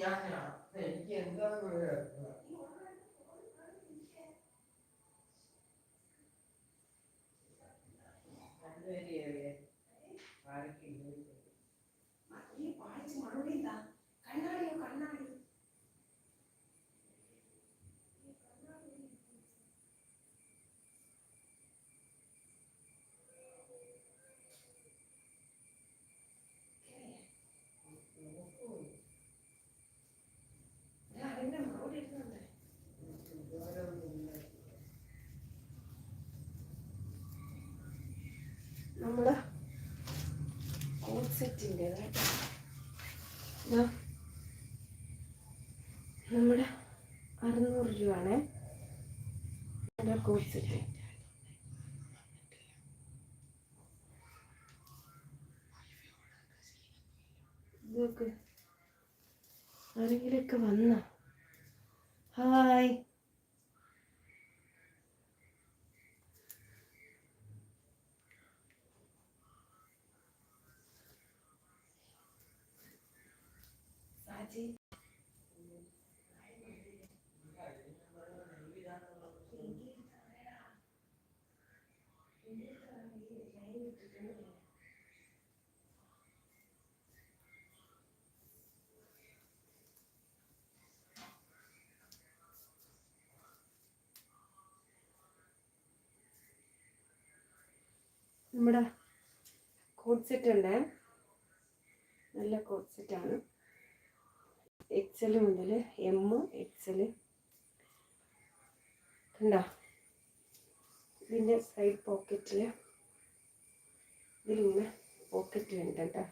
家家那电灯都。നമ്മുടെ അറുന്നൂറ് രൂപയാണ്. Coat set ഇതൊക്കെ ആരെങ്കിലൊക്കെ വന്ന. ഹായ് നമ്മുടെ കോഡ് സെറ്റ് ഉണ്ട്. നല്ല കോട്ട് സെറ്റാണ് എക്സൽ മുതൽ എം എക്സൽ കണ്ടോ? ഇതിന്റെ സൈഡ് പോക്കറ്റിൽ ഇതിലിങ്ങനെ പോക്കറ്റ് ഉണ്ട് കേട്ടോ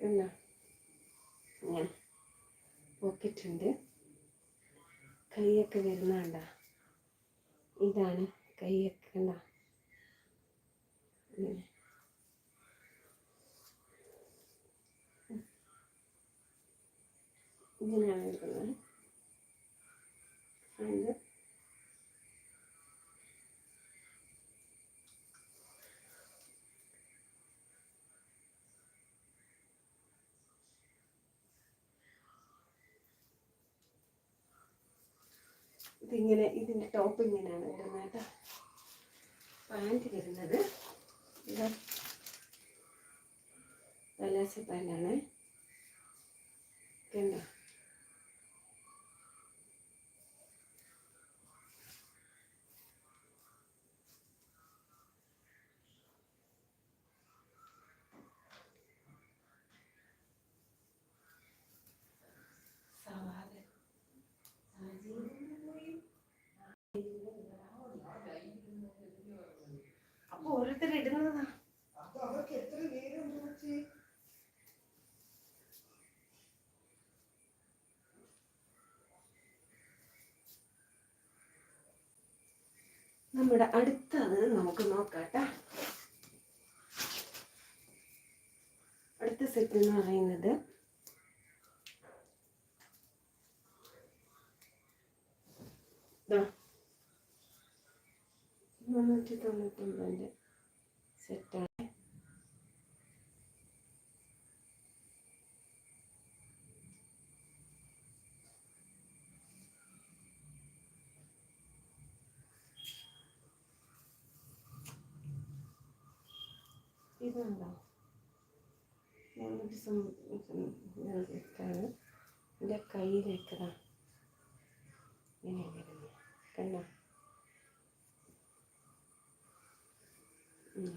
കണ്ടോ? ഞാൻ പോക്കറ്റ് ഉണ്ട് കൈയൊക്കെ വരുന്ന കണ്ടോ? ഇതാണ് കൈയൊക്കെ കണ്ടോ? ഇങ്ങനെ ഇങ്ങനെയാണ് എടുക്കുന്നത് ഫ്രണ്ട് ഇതിങ്ങനെ ഇതിന്റെ ടോപ്പ് ഇങ്ങനെയാണ് വരുന്നത് കേട്ടോ. പാന്റ് വരുന്നത്. ഇത്. പലാസ പാന്റാണ് കണ്ടോ? നമ്മുടെ അടുത്തത് നമുക്ക് നോക്കാട്ട അടുത്ത സെറ്റ് എന്ന് പറയുന്നത്. മുന്നൂറ്റി തൊണ്ണൂറ്റൊമ്പതിന്റെ സെറ്റാണ് ഇതുണ്ടോ? മുന്നൂറ്റി സെറ്റാണ് എന്റെ കയ്യിലേക്കതാ. ഇങ്ങനെ വരുന്നത്. കണ്ടോ ഉം.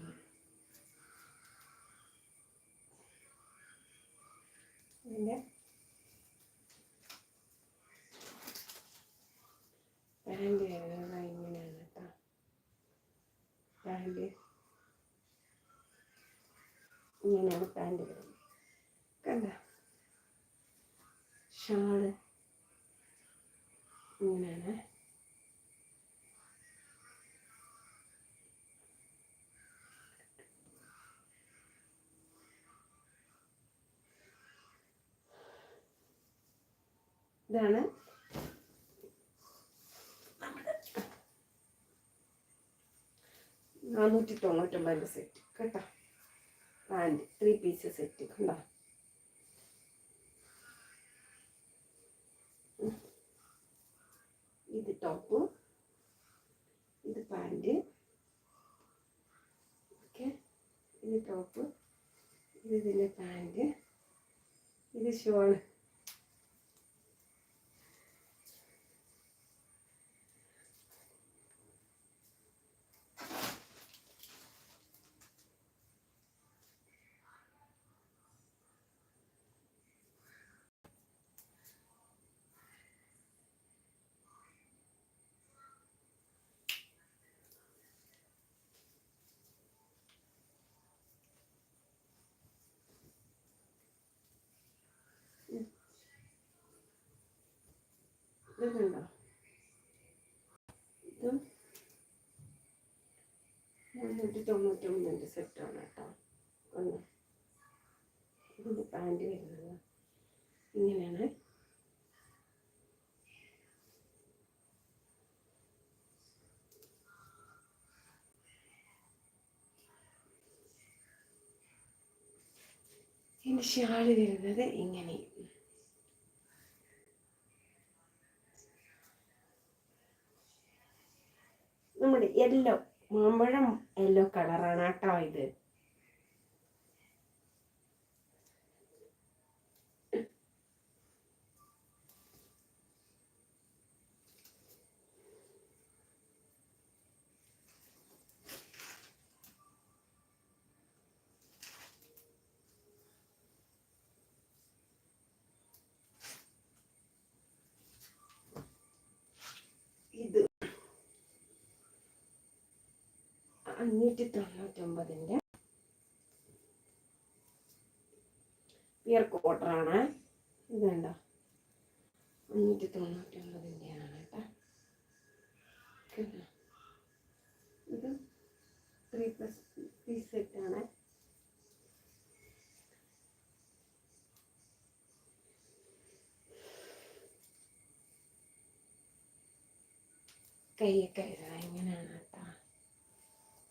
ഇതിന്റെ പാന്റ് വരുന്നത് ഇങ്ങനെ ഇങ്ങനെയാണ് വരും കണ്ട? ഷാൾ ഇങ്ങനെയാണ്. ഇതാണ്. നാനൂറ്റി തൊണ്ണൂറ്റൊമ്പതിന്റെ സെറ്റ് കേട്ടോ? പാന്റ് ത്രീ പീസ് സെറ്റ് കണ്ടോ? ഇത് ടോപ്പ് ഇത് പാന്റ് ഓക്കെ ഇത് ടോപ്പ് ഇത് ഇതിന്റെ പാന്റ് ഇത് ഷോൾ ഇതുണ്ടോ ഇതും മുന്നൂറ്റി തൊണ്ണൂറ്റൊമ്പതിന്റെ സെറ്റാണ് കേട്ടോ. ഒന്ന്. ഇതിന്റെ പാന്റ് വരുന്നത് ഇങ്ങനെയാണ്. ഇതിന്റെ ഷാൾ വരുന്നത് ഇങ്ങനെ നമ്മുടെ യെല്ലോ മാമ്പഴം യെല്ലോ കളറാണ് കേട്ടോ ഇത്. അഞ്ഞൂറ്റി തൊണ്ണൂറ്റൊമ്പതിന്റെ പിയർ കോട്ടറാണ് ഇതുണ്ടോ അഞ്ഞൂറ്റി തൊണ്ണൂറ്റൊമ്പതിന്റെയാണ് കേട്ടോ. ഇത് ത്രീ പ്ലസ് പീസ് സെറ്റാണ് കൈയൊക്കെ കേട്ടോ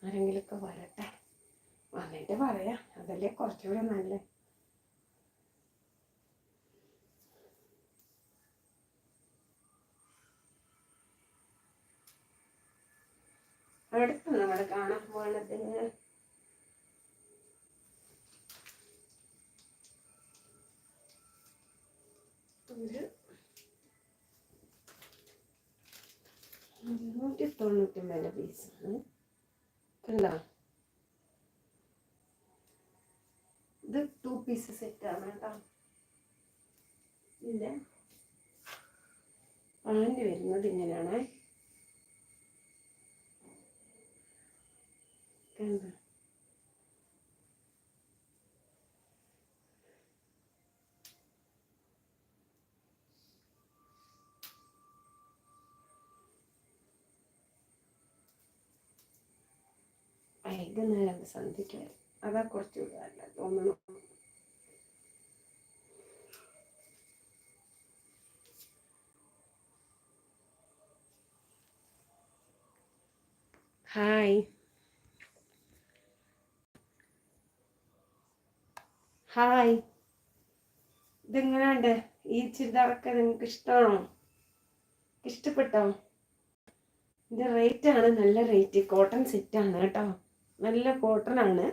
ആരെങ്കിലുമൊക്കെ വരട്ടെ? വന്നിട്ട് പറയാം. അതല്ലേ കുറച്ചുകൂടെ നല്ല? അടുത്ത് നമ്മൾ കാണാൻ പോണത്? ഒരു തൊണ്ണൂറ്റി തൊണ്ണൂറ്റൊമ്പതിന്റെ പീസാണ് കണ്ടോ ഇത് ടു പീസ് സെറ്റാണ് കേട്ടോ. ഇതിന്റെ പാന്റ് വരുന്നത് ഇങ്ങനെയാണേ. കണ്ടോ? വൈകുന്നേരം സന്ധ്യയ്ക്ക് വരും അതാ കുറച്ചുകൂടെ അല്ല തോന്നണം. ഹായ്. ഹായ്. ഇതെങ്ങനെയുണ്ട്? ഈ ചുരിദാറൊക്കെ നിങ്ങൾക്ക് ഇഷ്ടമാണോ ഇഷ്ടപ്പെട്ടോ? ഇതിന്റെ ആണ് നല്ല റേറ്റ് കോട്ടൺ സെറ്റ് ആണ് കേട്ടോ. നല്ല കോട്ടൺ ആണ്.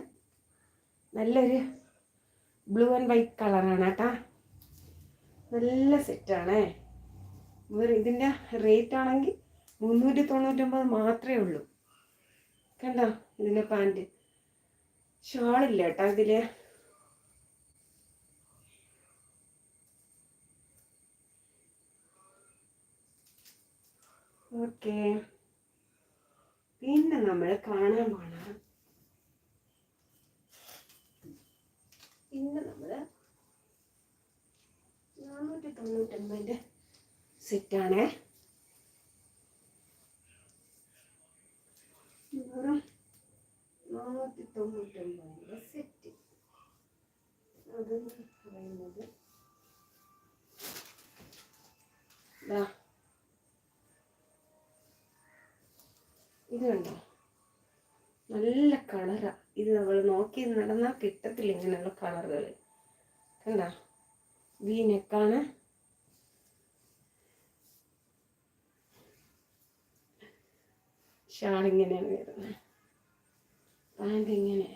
നല്ലൊരു ബ്ലൂ ആൻഡ് വൈറ്റ് കളറാണ് കേട്ടാ. നല്ല സെറ്റാണേ ഇതിന്റെ റേറ്റ് ആണെങ്കിൽ മുന്നൂറ്റി തൊണ്ണൂറ്റൊമ്പത് മാത്രമേ ഉള്ളൂ. കണ്ടോ ഇതിന്റെ പാന്റ് ഷാളില്ല കേട്ടോ ഇതിൽ ഓക്കെ പിന്നെ നമ്മൾ കാണാൻ പോണ ഇന്ന് നമ്മൾ നാനൂറ്റി തൊണ്ണൂറ്റൊമ്പതിന്റെ സെറ്റാണേ നാനൂറ്റി തൊണ്ണൂറ്റൊമ്പതിന്റെ സെറ്റ് അതെന്ന് പറയുന്നത് ദാ. ഇത് കണ്ടോ? നല്ല കളറാ. ഇത് നമ്മൾ നോക്കി നടന്നാൽ കിട്ടത്തില്ല ഇങ്ങനെയുള്ള കളറുകൾ കണ്ട? വി നെക്കാണ് ഷാൾ ഇങ്ങനെയാണ് വരുന്നത്. പാന്റ് ഇങ്ങനെ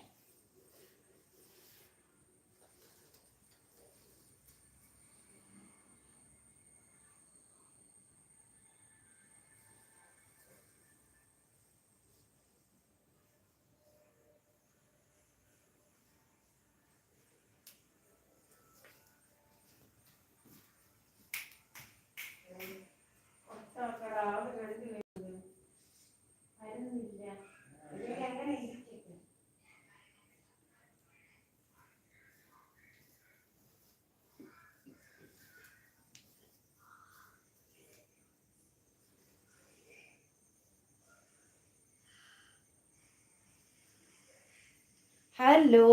ഹലോ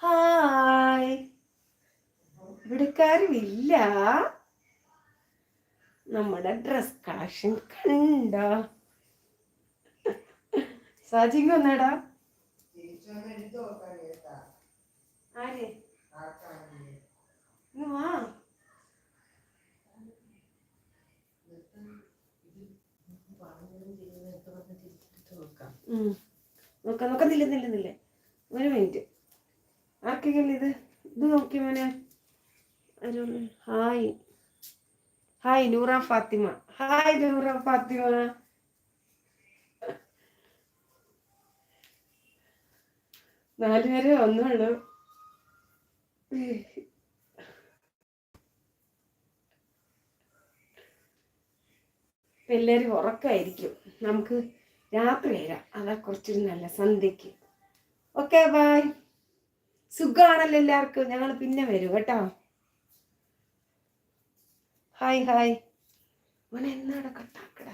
ഹായ് ഇവിടെക്കാരുമില്ല. നമ്മുടെ ഡ്രസ് കളക്ഷൻ കണ്ടോ? സാജിങ് വന്നാടാ. ഉം. നോക്കാം നോക്കാം നില്ല നില്ല നില്ല. ഒരു മിനിറ്റ്. ആർക്കെങ്കിലും ഇത് ഇത് നോക്കി മോനെ? Hi. Hi Noora Fathima. Hi Noora Fathima. നാലുപേരെ ഒന്നുള്ളു എല്ലാവരും ഉറക്കമായിരിക്കും നമുക്ക് രാത്രി വരാം. അതാ കുറച്ചൊരു നല്ല സന്ധ്യക്ക് ഓക്കെ ബൈ സുഖമാണല്ലോ എല്ലാവർക്കും. ഞങ്ങൾ പിന്നെ വരും കേട്ടോ. ഹായ് ഹായ് മോനെ എന്നാണ് കട്ടാക്കട